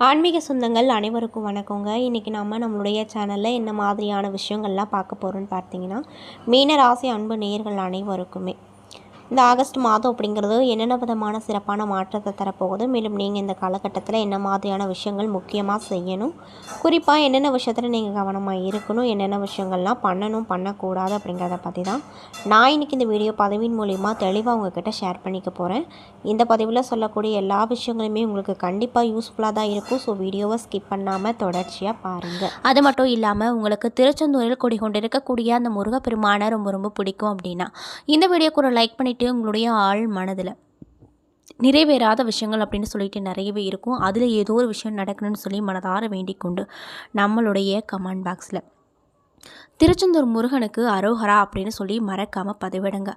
ஆன்மீக சொந்தங்கள் அனைவருக்கும் வணக்கங்க. இன்றைக்கி நம்ம நம்மளுடைய சேனலில் என்ன மாதிரியான விஷயங்கள்லாம் பார்க்க போகிறோம்னு பார்த்தீங்கன்னா மீன ராசி அன்பு நேர்கள் அனைவருக்குமே. இந்த ஆகஸ்ட் மாதம் அப்படிங்கிறது என்னென்ன விதமான சிறப்பான மாற்றத்தை தரப்போகுது? மேலும் நீங்கள் இந்த காலகட்டத்தில் என்ன மாதிரியான விஷயங்கள் முக்கியமாக செய்யணும்? குறிப்பாக என்னென்ன விஷயத்தில் நீங்கள் கவனமாக இருக்கணும்? என்னென்ன விஷயங்கள்லாம் பண்ணணும் பண்ணக்கூடாது அப்படிங்கிறத பற்றி தான் நான் இன்றைக்கி இந்த வீடியோ பதிவின் மூலிமா தெளிவாக உங்ககிட்ட ஷேர் பண்ணிக்க போகிறேன் இந்த பதிவில் சொல்லக்கூடிய எல்லா விஷயங்களுமே உங்களுக்கு கண்டிப்பாக யூஸ்ஃபுல்லாக தான் இருக்கும். ஸோ வீடியோவை ஸ்கிப் பண்ணாமல் தொடர்ச்சியாக பாருங்கள் அது மட்டும் இல்லாமல் உங்களுக்கு திருச்செந்தூரில் குடிகொண்டிருக்கக்கூடிய அந்த முருகப்பெருமானை ரொம்ப ரொம்ப பிடிக்கும் அப்படின்னா இந்த வீடியோக்கு ஒரு லைக் பண்ணிவிட்டு உங்களுடைய ஆள் மனதில். நிறைவேறாத விஷயங்கள் அப்படின்னு சொல்லிட்டு நிறையவே இருக்கும். அதில் ஏதோ ஒரு விஷயம் நடக்கணும்னு சொல்லி மனதார வேண்டிக் கொண்டு நம்மளுடைய கமெண்ட் பாக்ஸில் திருச்செந்தூர் முருகனுக்கு அரோஹரா அப்படின்னு சொல்லி மறக்காமல் பதிவிடுங்க.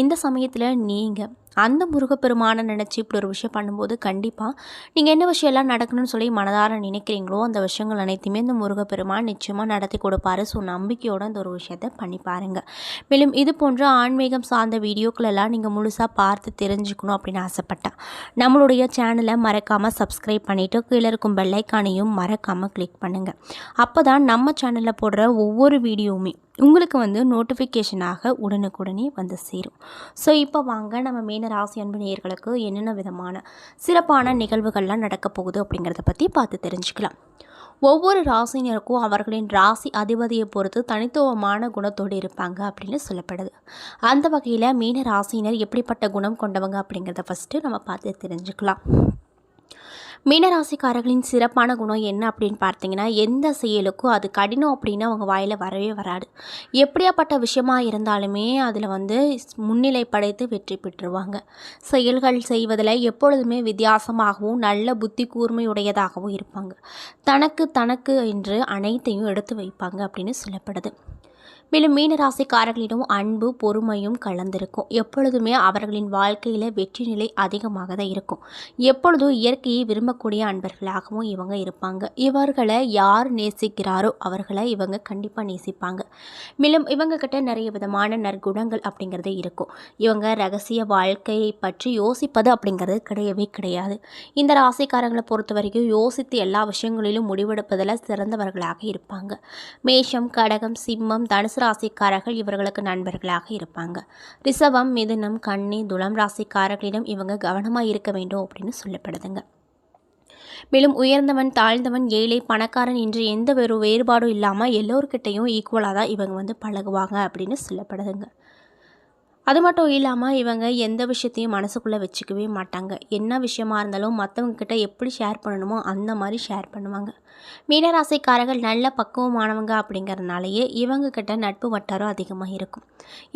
இந்த சமயத்தில் நீங்கள் அந்த முருகப்பெருமானை நினச்சி இப்படி ஒரு விஷயம் பண்ணும்போது கண்டிப்பாக நீங்கள் என்ன விஷயம்லாம் நடக்கணும்னு சொல்லி மனதார நினைக்கிறீங்களோ அந்த விஷயங்கள் அனைத்துமே இந்த முருகப்பெருமான் நிச்சயமாக நடத்தி கொடுப்பாரு. ஸோ நம்பிக்கையோடு அந்த ஒரு விஷயத்தை பண்ணி பாருங்கள் மேலும் இது போன்ற ஆன்மீகம் சார்ந்த வீடியோக்கள் எல்லாம் நீங்கள் முழுசாக பார்த்து தெரிஞ்சுக்கணும் அப்படின்னு ஆசைப்பட்டேன் நம்மளுடைய சேனலை மறக்காமல் சப்ஸ்கிரைப் பண்ணிவிட்டு கீழே இருக்கும் பெல்லைக்கானையும் மறக்காமல் கிளிக் பண்ணுங்கள் அப்போ தான் நம்ம சேனலில் போடுற ஒவ்வொரு வீடியோ வீடியோவுமே உங்களுக்கு வந்து நோட்டிஃபிகேஷனாக உடனுக்குடனே வந்து சேரும். ஸோ இப்போ வாங்க நம்ம மீன ராசி அன்பு நேயர்களுக்கு என்னென்ன விதமான சிறப்பான நிகழ்வுகள்லாம் நடக்க போகுது அப்படிங்கிறத பற்றி பார்த்து தெரிஞ்சுக்கலாம். ஒவ்வொரு ராசினருக்கும் அவர்களின் ராசி அதிபதியை பொறுத்து தனித்துவமான குணத்தோடு இருப்பாங்க அப்படின்னு சொல்லப்படுது. அந்த வகையில் மீன ராசினர் எப்படிப்பட்ட குணம் கொண்டவங்க அப்படிங்கிறத ஃபஸ்ட்டு நம்ம பார்த்து தெரிஞ்சுக்கலாம். மீனராசிக்காரர்களின் சிறப்பான குணம் என்ன அப்படின்னு பார்த்தீங்கன்னா எந்த செயலுக்கும் அது கடினம் அப்படின்னு அவங்க வாயில் வரவே வராது. எப்படியாப்பட்ட விஷயமா இருந்தாலுமே அதில் வந்து முன்னிலை படைத்து வெற்றி பெற்றுருவாங்க. செயல்கள் செய்வதில் எப்பொழுதுமே வித்தியாசமாகவும் நல்ல புத்தி கூர்மையுடையதாகவும் இருப்பாங்க. தனக்கு தனக்கு என்று அனைத்தையும் எடுத்து வைப்பாங்க அப்படின்னு சொல்லப்படுது. மேலும் மீனராசிக்காரர்களிடம் அன்பு பொறுமையும் கலந்திருக்கும். எப்பொழுதுமே அவர்களின் வாழ்க்கையில் வெற்றி நிலை அதிகமாக தான் இருக்கும். எப்பொழுதும் இயற்கையை விரும்பக்கூடிய அன்பர்களாகவும் இவங்க இருப்பாங்க. இவர்களை யார் நேசிக்கிறாரோ அவர்களை இவங்க கண்டிப்பாக நேசிப்பாங்க. மேலும் இவங்க கிட்ட நிறைய விதமான நற்குணங்கள் அப்படிங்கிறது இருக்கும். இவங்க ரகசிய வாழ்க்கையை பற்றி யோசிப்பது அப்படிங்கிறது கிடையவே கிடையாது. இந்த ராசிக்காரங்களை பொறுத்த வரைக்கும் யோசித்து எல்லா விஷயங்களிலும் முடிவெடுப்பதில் சிறந்தவர்களாக இருப்பாங்க. மேஷம் கடகம் சிம்மம் தனுசு ராசிக்காரர்கள் இவர்களுக்கு நண்பர்களாக இருப்பாங்க. ரிஷபம் மிதுனம் கன்னி துளம் ராசிக்காரர்களிடம் இவங்க கவனமாக இருக்க வேண்டும் அப்படின்னு சொல்லப்படுதுங்க. மேலும் உயர்ந்தவன் தாழ்ந்தவன் ஏழை பணக்காரன் என்று எந்த ஒரு வேறுபாடும் இல்லாமல் எல்லோருக்கிட்டையும் ஈக்குவலாக தான் இவங்க வந்து பழகுவாங்க அப்படின்னு சொல்லப்படுதுங்க. அது மட்டும் இல்லாமல் இவங்க எந்த விஷயத்தையும் மனசுக்குள்ளே வச்சுக்கவே மாட்டாங்க. என்ன விஷயமா இருந்தாலும் மற்றவங்கக்கிட்ட எப்படி ஷேர் பண்ணணுமோ அந்த மாதிரி ஷேர் பண்ணுவாங்க. மீனராசிக்காரர்கள் நல்ல பக்குவமானவங்க அப்படிங்கிறதுனாலேயே இவங்கக்கிட்ட நட்பு வட்டாரம் அதிகமாக இருக்கும்.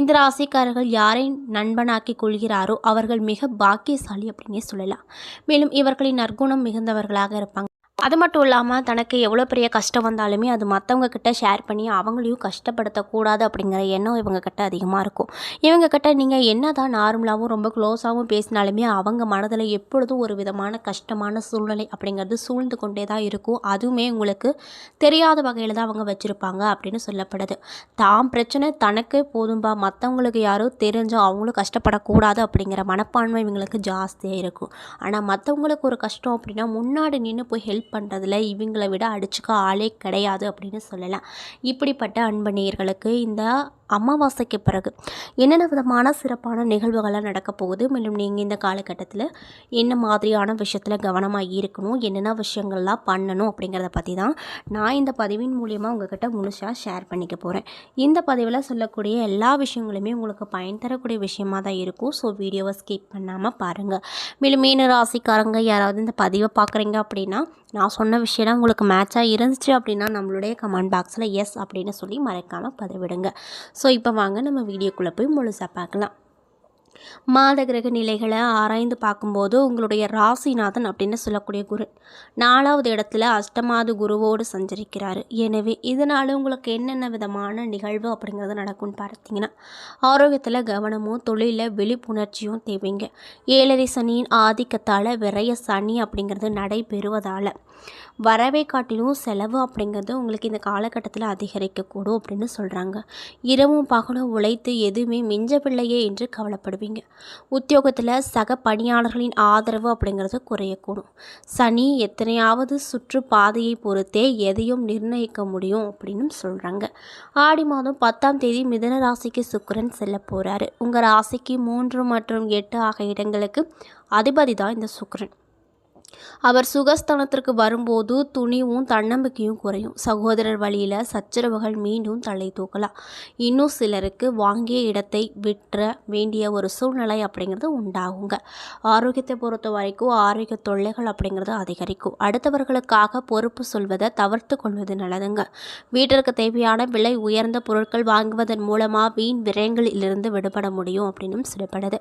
இந்த ராசிக்காரர்கள் யாரை நண்பனாக்கி கொள்கிறாரோ அவர்கள் மிக பாக்கியசாலி அப்படின்னே சொல்லலாம். மேலும் இவர்களின் நற்குணம் மிகுந்தவர்களாக இருப்பாங்க. அது மட்டும் இல்லாமல் தனக்கு எவ்வளோ பெரிய கஷ்டம் வந்தாலுமே அது மற்றவங்க கிட்ட ஷேர் பண்ணி அவங்களையும் கஷ்டப்படுத்தக்கூடாது அப்படிங்கிற எண்ணம் இவங்க கிட்ட அதிகமாக இருக்கும். இவங்க கிட்ட நீங்கள் என்ன தான் நார்மலாகவும் ரொம்ப க்ளோஸாகவும் பேசினாலுமே அவங்க மனதில் எப்பொழுதும் ஒரு விதமான கஷ்டமான சூழ்நிலை அப்படிங்கிறது சூழ்ந்து கொண்டே தான் இருக்கும். அதுவுமே உங்களுக்கு தெரியாத வகையில் தான் அவங்க வச்சுருப்பாங்க அப்படின்னு சொல்லப்படுது. தாம் பிரச்சனை தனக்கு போதும்பா. மற்றவங்களுக்கு யாரோ தெரிஞ்சோ அவங்களும் கஷ்டப்படக்கூடாது அப்படிங்கிற மனப்பான்மை இவங்களுக்கு ஜாஸ்தியாக இருக்கும். ஆனால் மற்றவங்களுக்கு ஒரு கஷ்டம் அப்படின்னா முன்னாடி நின்று போய் ஹெல்ப் பண்ணுறதுல இவங்களை விட அடிச்சுக்க ஆளே கிடையாது அப்படின்னு சொல்லலாம். இப்படிப்பட்ட அன்பணியர்களுக்கு இந்த அமாவாசைக்கு பிறகு. என்னென்ன விதமான சிறப்பான நிகழ்வுகள்லாம் நடக்க போகுது? மேலும் நீங்கள் இந்த காலகட்டத்தில் என்ன மாதிரியான விஷயத்தில் கவனமாக இருக்கணும்? என்னென்ன விஷயங்கள்லாம் பண்ணணும்? அப்படிங்கிறத பற்றி தான் நான் இந்த பதிவின் மூலியமாக உங்ககிட்ட முழுசாக ஷேர் பண்ணிக்க போகிறேன் இந்த பதிவில் சொல்லக்கூடிய எல்லா விஷயங்களுமே உங்களுக்கு பயன் தரக்கூடிய விஷயமாக தான் இருக்கும். ஸோ வீடியோவை ஸ்கிப் பண்ணாமல் பாருங்கள் மேலும் மீன ராசிக்காரங்க யாராவது இந்த பதிவை பார்க்குறீங்க அப்படின்னா நான் சொன்ன விஷயம்லாம் உங்களுக்கு மேட்சாக இருந்துச்சு அப்படின்னா நம்மளுடைய கமெண்ட் பாக்ஸில் எஸ் அப்படின்னு சொல்லி மறக்காமல் பதிவிடுங்க. ஸோ இப்போ வாங்க நம்ம வீடியோக்குள்ளே போய் முழுசாக பார்க்கலாம். மாத கிரக நிலைகளை ஆராய்ந்து பார்க்கும்போது உங்களுடைய ராசிநாதன் அப்படின்னு சொல்லக்கூடிய குரு நாலாவது இடத்துல அஷ்டமாது குருவோடு சஞ்சரிக்கிறாரு. எனவே இதனால் உங்களுக்கு என்னென்ன விதமான நிகழ்வு அப்படிங்கிறது நடக்கும்னு பார்த்தீங்கன்னா ஆரோக்கியத்தில் கவனமும் தொழிலில் விழிப்புணர்ச்சியும் தேவைங்க. ஏழரை சனியின் ஆதிக்கத்தால் விரைய சனி அப்படிங்கிறது நடைபெறுவதால் வரவை காட்டிலும் செலவு அப்படிங்கிறது உங்களுக்கு இந்த காலகட்டத்தில் அதிகரிக்கக்கூடும் அப்படின்னு சொல்கிறாங்க இரவும் பகலும் உழைத்து எதுவுமே மிஞ்சவில்லையே என்று கவலைப்படுவீங்க. இருப்பீங்க உத்தியோகத்தில் சக பணியாளர்களின் ஆதரவு அப்படிங்கிறது குறையக்கூடும். சனி எத்தனையாவது சுற்றுப்பாதையை பொறுத்தே எதையும் நிர்ணயிக்க முடியும் அப்படின்னு சொல்கிறாங்க ஆடி மாதம் பத்தாம் தேதி மிதன ராசிக்கு சுக்கரன் செல்ல போகிறாரு உங்கள் ராசிக்கு மூன்று மற்றும் எட்டு ஆகிய இடங்களுக்கு அதிபதி தான் இந்த சுக்கரன். அவர் சுகஸ்தானத்திற்கு வரும்போது துணிவும் தன்னம்பிக்கையும் குறையும். சகோதரர் வழியில் சச்சரவுகள் மீண்டும் தலை தூக்கலாம் இன்னும் சிலருக்கு வாங்கிய இடத்தை விற்ற வேண்டிய ஒரு சூழ்நிலை அப்படிங்கிறது உண்டாகுங்க. ஆரோக்கியத்தை பொறுத்த வரைக்கும் ஆரோக்கிய தொல்லைகள் அப்படிங்கிறது அதிகரிக்கும். அடுத்தவர்களுக்காக பொறுப்பு சொல்வதை தவிர்த்து கொள்வது நல்லதுங்க. வீட்டிற்கு தேவையான விலை உயர்ந்த பொருட்கள் வாங்குவதன் மூலமாக வீண் விரயங்களிலிருந்து விடுபட முடியும் அப்படின்னும் சொல்லப்படுது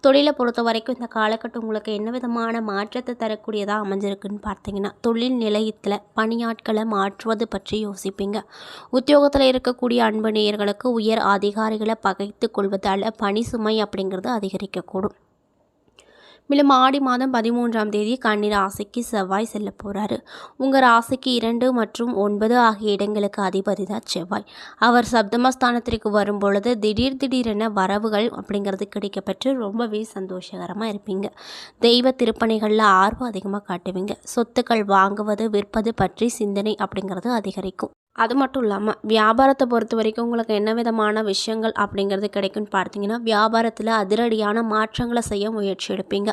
தொழிலை பொறுத்த வரைக்கும் இந்த காலகட்டம் உங்களுக்கு என்ன விதமான மாற்றத்தை தரக்கூடியதாக அமைஞ்சிருக்குன்னு பார்த்தீங்கன்னா தொழில் நிலையத்தில் பணியாட்களை மாற்றுவது பற்றி யோசிப்பீங்க. உத்தியோகத்தில் இருக்கக்கூடிய அன்பு நேயர்களுக்கு உயர் அதிகாரிகளை பகைத்து கொள்வதால் பணி சுமை அப்படிங்கிறது அதிகரிக்கக்கூடும். மேலும் ஆடி மாதம் பதிமூன்றாம் தேதி கன்னி ராசிக்கு செவ்வாய் செல்ல போகிறாரு உங்கள் ராசிக்கு இரண்டு மற்றும் ஒன்பது ஆகிய இடங்களுக்கு அதிபதி தான் செவ்வாய். அவர் சப்தமஸ்தானத்திற்கு வரும் பொழுது திடீர் திடீரென வரவுகள் அப்படிங்கிறது கிடைக்கப்பெற்று ரொம்பவே சந்தோஷகரமாக இருப்பீங்க. தெய்வ திருப்பணிகளில் ஆர்வம் அதிகமாக காட்டுவீங்க. சொத்துக்கள் வாங்குவது விற்பது பற்றி சிந்தனை அப்படிங்கிறது அதிகரிக்கும். அது மட்டும் இல்லாமல் வியாபாரத்தை பொறுத்த வரைக்கும் உங்களுக்கு என்ன விதமான விஷயங்கள் அப்படிங்கிறது கிடைக்கும்னு பார்த்தீங்கன்னா வியாபாரத்தில் அதிரடியான மாற்றங்களை செய்ய முயற்சி எடுப்பீங்க.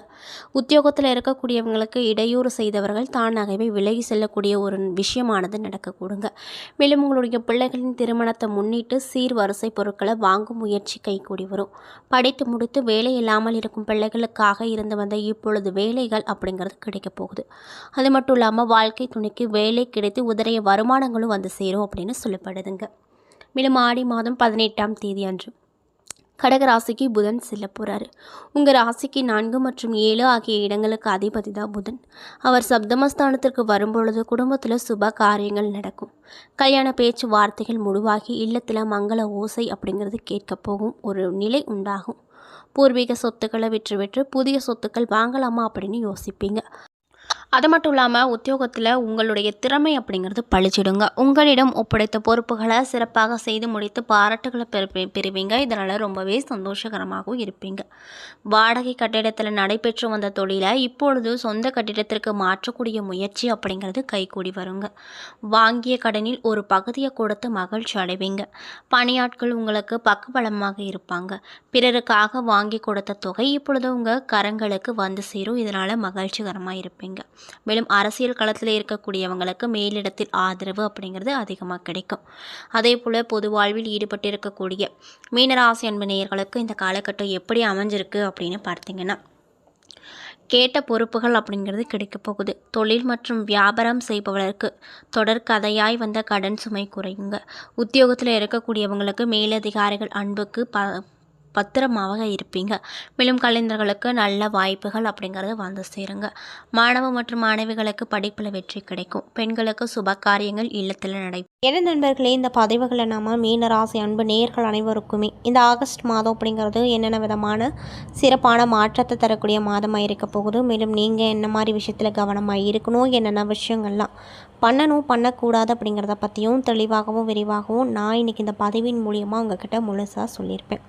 உத்தியோகத்தில் இருக்கக்கூடியவங்களுக்கு இடையூறு செய்தவர்கள் தானாகவே விலகி செல்லக்கூடிய ஒரு விஷயமானது நடக்கக்கூடுங்க. மேலும் உங்களுடைய பிள்ளைகளின் திருமணத்தை முன்னிட்டு சீர் வரிசை பொருட்களை வாங்கும் முயற்சி கைகூடி வரும். படித்து முடித்து வேலை இல்லாமல் இருக்கும் பிள்ளைகளுக்காக இருந்து வந்த இப்பொழுது வேலைகள் அப்படிங்கிறது கிடைக்க போகுது. அது மட்டும் இல்லாமல் வாழ்க்கை துணைக்கு வேலை கிடைத்து உதறிய வருமானங்களும் வந்து சேரும். அப்படின்னு சொல்லப்படுதுங்க. மேலும் ஆடி மாதம் பதினெட்டாம் தேதி அன்று கடக ராசிக்கு புதன் செல்ல போகிறாரு உங்கள் ராசிக்கு நான்கு மற்றும் ஏழு ஆகிய இடங்களுக்கு அதிபதி தான் புதன். அவர் சப்தமஸ்தானத்திற்கு வரும்பொழுது குடும்பத்தில் சுப காரியங்கள் நடக்கும். கல்யாண பேச்சு வார்த்தைகள் முடிவாகி இல்லத்தில் மங்கள ஓசை அப்படிங்கிறது கேட்க போகும். ஒரு நிலை உண்டாகும். பூர்வீக சொத்துக்களை விற்று விற்று புதிய சொத்துக்கள் வாங்கலாமா அப்படின்னு யோசிப்பீங்க. அது மட்டும் இல்லாமல் உத்தியோகத்தில் உங்களுடைய திறமை அப்படிங்கிறது பழிச்சிடுங்க. உங்களிடம் ஒப்படைத்த பொறுப்புகளை சிறப்பாக செய்து முடித்து பாராட்டுகளை பெறு பெறுவீங்க. இதனால் ரொம்பவே சந்தோஷகரமாகவும் இருப்பீங்க. வாடகை கட்டிடத்தில் நடைபெற்று வந்த தொழிலை இப்பொழுது சொந்த கட்டிடத்திற்கு மாற்றக்கூடிய முயற்சி அப்படிங்கிறது கைகூடி வருங்க. வாங்கிய கடனில் ஒரு பகுதியை கொடுத்து மகிழ்ச்சி அடைவீங்க. பணியாட்கள் உங்களுக்கு பக்கபலமாக இருப்பாங்க. பிறருக்காக வாங்கி கொடுத்த தொகை இப்பொழுது உங்கள் கரங்களுக்கு வந்து சேரும். இதனால் மகிழ்ச்சிகரமாக இருப்பீங்க. மேலும் அரசியல் களத்தில் இருக்கக்கூடியவங்களுக்கு மேலிடத்தில் ஆதரவு அப்படிங்கிறது அதிகமாக கிடைக்கும். அதே போல் பொது வாழ்வில் ஈடுபட்டு இருக்கக்கூடிய மீனராசி அன்பு நேயர்களுக்கு இந்த காலகட்டம் எப்படி அமைஞ்சிருக்கு அப்படின்னு பார்த்தீங்கன்னா கேட்ட பொறுப்புகள் அப்படிங்கிறது கிடைக்கப் போகுது. தொழில் மற்றும் வியாபாரம் செய்பவர்களுக்கு தொடர் கதையாய் வந்த கடன் சுமை குறையுங்க. உத்தியோகத்தில் இருக்கக்கூடியவங்களுக்கு மேலதிகாரிகள் அன்புக்கு ப பத்திரமாக இருப்பீங்க. மேலும் கலைஞர்களுக்கு நல்ல வாய்ப்புகள் அப்படிங்கிறது வந்து சேருங்க. மாணவ மற்றும் மாணவிகளுக்கு படிப்பில் வெற்றி கிடைக்கும். பெண்களுக்கு சுப காரியங்கள் இல்லத்தில் நடை என்ன நண்பர்களே இந்த பதிவுகளை நாம மீனராசி அன்பு நேர்கள் அனைவருக்குமே இந்த ஆகஸ்ட் மாதம் அப்படிங்கிறது என்னென்ன விதமான சிறப்பான மாற்றத்தை தரக்கூடிய மாதமாக இருக்க போகுது. மேலும் நீங்கள் என்ன மாதிரி விஷயத்தில் கவனமாக இருக்கணும் என்னென்ன விஷயங்கள்லாம் பண்ணணும் பண்ணக்கூடாது அப்படிங்கிறத பற்றியும் தெளிவாகவும் விரிவாகவும் நான் இன்றைக்கி இந்த பதிவின் மூலியமாக உங்ககிட்ட முழுசாக சொல்லியிருப்பேன்.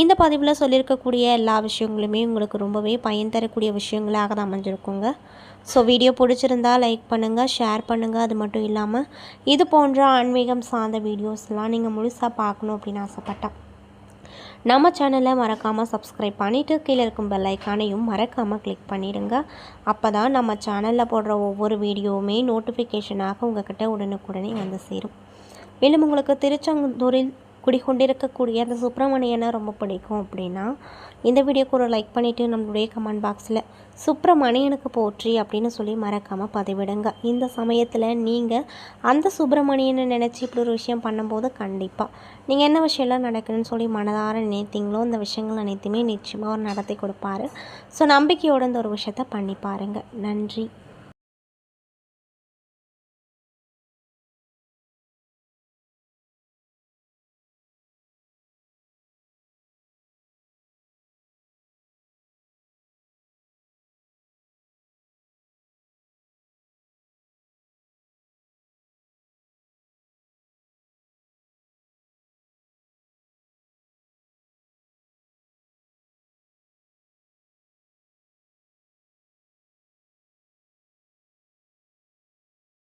இந்த பதிவில் சொல்லியிருக்கக்கூடிய எல்லா விஷயங்களுமே உங்களுக்கு ரொம்பவே பயன் தரக்கூடிய விஷயங்களாக தான் அமைஞ்சிருக்குங்க. ஸோ வீடியோ பிடிச்சிருந்தா லைக் பண்ணுங்கள் ஷேர் பண்ணுங்கள் அது மட்டும் இல்லாமல் இது போன்ற ஆன்மீகம் சார்ந்த வீடியோஸ்லாம் நீங்கள் முழுசாக பார்க்கணும் அப்படின்னு ஆசைப்பட்டேன் நம்ம சேனலை மறக்காமல் சப்ஸ்கிரைப் பண்ணிவிட்டு கீழே இருக்கும் பெல் ஐக்கானையும் மறக்காமல் கிளிக் பண்ணிடுங்க. அப்போ தான் நம்ம சேனலில் போடுற ஒவ்வொரு வீடியோவுமே நோட்டிஃபிகேஷனாக உங்ககிட்ட உடனுக்குடனே வந்து சேரும். மேலும் உங்களுக்கு திருச்செந்தூரில் குடிகொண்டிருக்கக்கூடிய அந்த சுப்பிரமணியனை ரொம்ப பிடிக்கும் அப்படின்னா இந்த வீடியோக்கு ஒரு லைக் பண்ணிவிட்டு நம்மளுடைய கமெண்ட் பாக்ஸில் சுப்பிரமணியனுக்கு போற்றி அப்படின்னு சொல்லி மறக்காமல் பதிவிடுங்க. இந்த சமயத்தில் நீங்கள் அந்த சுப்பிரமணியனை நினச்சி இப்படி ஒரு விஷயம் பண்ணும்போது கண்டிப்பாக நீங்கள் என்ன விஷயம்லாம் நடக்குதுன்னு சொல்லி மனதார நினைத்தீங்களோ இந்த விஷயங்கள் அனைத்துமே நிச்சயமாக அவர் நடத்தி கொடுப்பாரு. ஸோ நம்பிக்கையோட இந்த ஒரு விஷயத்த பண்ணி பாருங்கள் நன்றி.